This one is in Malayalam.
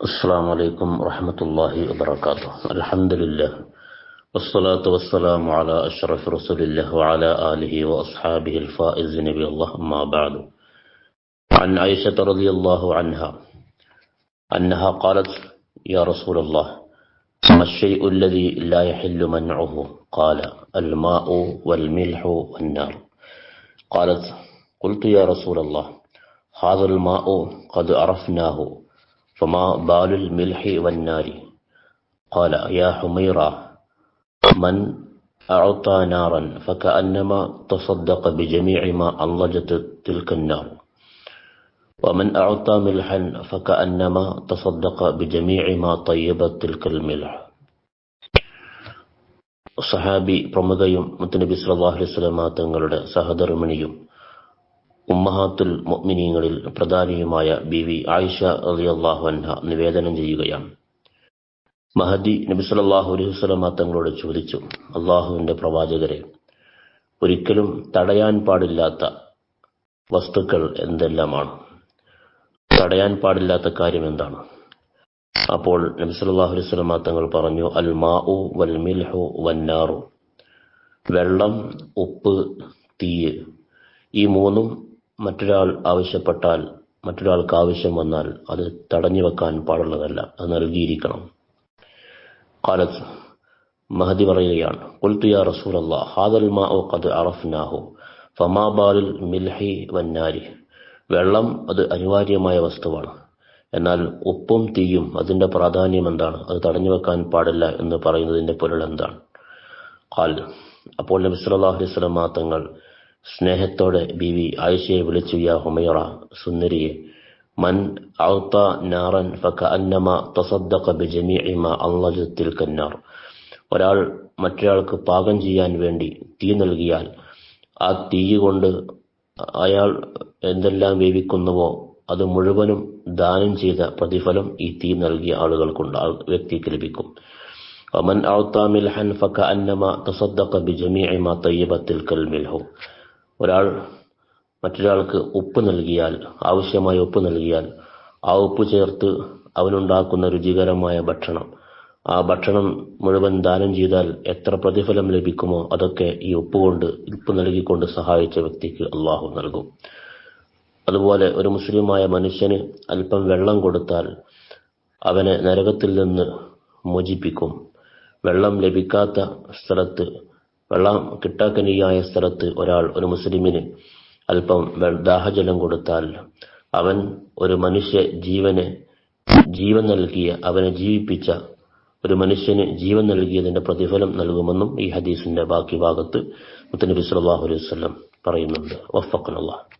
السلام عليكم ورحمة الله وبركاته. الحمد لله. والصلاة والسلام على أشرف رسول الله وعلى آله وأصحابه الفائز نبي الله أما بعد. عن عائشة رضي الله عنها أنها قالت يا رسول الله ما الشيء الذي لا يحل منعه قال الماء والملح والنار. قالت قلت يا رسول الله هذا الماء قد عرفناه فما بال الملح والنار قال يا حميرة من أعطى نارا فكأنما تصدق بجميع ما أنضجت تلك النار ومن أعطى ملحا فكأنما تصدق بجميع ما طيبت تلك الملح സഹാബി പ്രമുഖയും മുത്തനബി സല്ലല്ലാഹു അലൈഹി വസല്ലമ തങ്ങളുടെ സഹധർമ്മിണിയും ഉമ്മഹാത്തുൽ മുഅ്മിനീങ്ങളിൽ പ്രധാനിയുമായ ബിവി ആയിഷ റളിയല്ലാഹു അൻഹ നിവേദനം ചെയ്യുകയാണ്. മഹദി നബി സല്ലല്ലാഹു അലൈഹി വസല്ലമ തങ്ങളോട് ചോദിച്ചു അള്ളാഹുവിന്റെ പ്രവാചകരെ ഒരിക്കലും തടയാൻ പാടില്ലാത്ത വസ്തുക്കൾ എന്തെല്ലാമാണ്? തടയാൻ പാടില്ലാത്ത കാര്യം എന്താണ്? അപ്പോൾ നബി സല്ലല്ലാഹു അലൈഹി വസല്ലമ തങ്ങൾ പറഞ്ഞു അൽ മാഉ വൽ മിൽഹു വന്നാറു. വെള്ളം ഉപ്പ് തീയ് ഈ മൂന്നും മറ്റൊരാൾ ആവശ്യപ്പെട്ടാൽ മറ്റൊരാൾക്ക് ആവശ്യം വന്നാൽ അത് തടഞ്ഞു വെക്കാൻ പാടുള്ളതല്ല അത് നൽകിയിരിക്കണം. കാലത്ത് മഹദി പറയുകയാണ് ഹാദൽ മിൽഹി വന്നാരി. വെള്ളം അത് അനിവാര്യമായ വസ്തുവാണ്. എന്നാൽ ഉപ്പും തീയും അതിന്റെ പ്രാധാന്യം എന്താണ്? അത് തടഞ്ഞു വെക്കാൻ പാടില്ല എന്ന് പറയുന്നതിന്റെ പൊരുൾ എന്താണ്? അപ്പോൾ നബിസ്വല്ലാഹു അലൈഹി സ്വലമാ തങ്ങൾ സ്നേഹത്തോടെ ബീവി ആയിഷയെ വിളിച്ചു യാ ഹുമൈറ സുന്ദരിയെ മൻ ഔത്ത നാറൻ ഫകഅന്നമ തസദ്ദഖ ബിജമീഇ മാ അൻളജത് തിൽക النار ഒരാൾ മറ്റൊരാൾക്ക് പാകം ചെയ്യാൻ വേണ്ടി തീ നൽകിയാൽ ആ തീ കൊണ്ട് അയാൾ എന്തെല്ലാം വേവിക്കുന്നുവോ അത് മുഴുവനും ദാനം ചെയ്ത പ്രതിഫലം ഈ തീ നൽകിയ ആളുകൾക്കുണ്ട് ആ വ്യക്തിക്ക് ലഭിക്കും ومن أعطى ملحا فكأنما تصدق بجميع ما طيبت تلك الملح ഒരാൾ മറ്റൊരാൾക്ക് ഉപ്പ് നൽകിയാൽ ആവശ്യമായ ഉപ്പ് നൽകിയാൽ ആ ഉപ്പ് ചേർത്ത് അവനുണ്ടാക്കുന്ന രുചികരമായ ഭക്ഷണം. ആ ഭക്ഷണം മുഴുവൻ ദാനം ചെയ്താൽ എത്ര പ്രതിഫലം ലഭിക്കുമോ അതൊക്കെ ഈ ഉപ്പ് കൊണ്ട് ഉപ്പ് നൽകിക്കൊണ്ട് സഹായിച്ച വ്യക്തിക്ക് അള്ളാഹു നൽകും. അതുപോലെ ഒരു മുസ്ലിമായ മനുഷ്യന് അല്പം വെള്ളം കൊടുത്താൽ അവനെ നരകത്തിൽ നിന്ന് മോചിപ്പിക്കും. വെള്ളം ലഭിക്കാത്ത സ്ഥലത്ത് വെള്ളം കിട്ടാക്കനിയായ സ്ഥലത്ത് ഒരാൾ ഒരു മുസ്ലിമിന് അല്പം ദാഹജലം കൊടുത്താൽ അവൻ ഒരു മനുഷ്യ ജീവന് ജീവൻ നൽകിയ അവനെ ജീവിപ്പിച്ച ഒരു മനുഷ്യന് ജീവൻ നൽകിയതിന്റെ പ്രതിഫലം നൽകുമെന്നും ഈ ഹദീസിന്റെ ബാക്കി ഭാഗത്ത് മുത്തനബി സല്ലല്ലാഹു അലൈഹി പറയുന്നുണ്ട്. വഫഖനല്ലാഹ്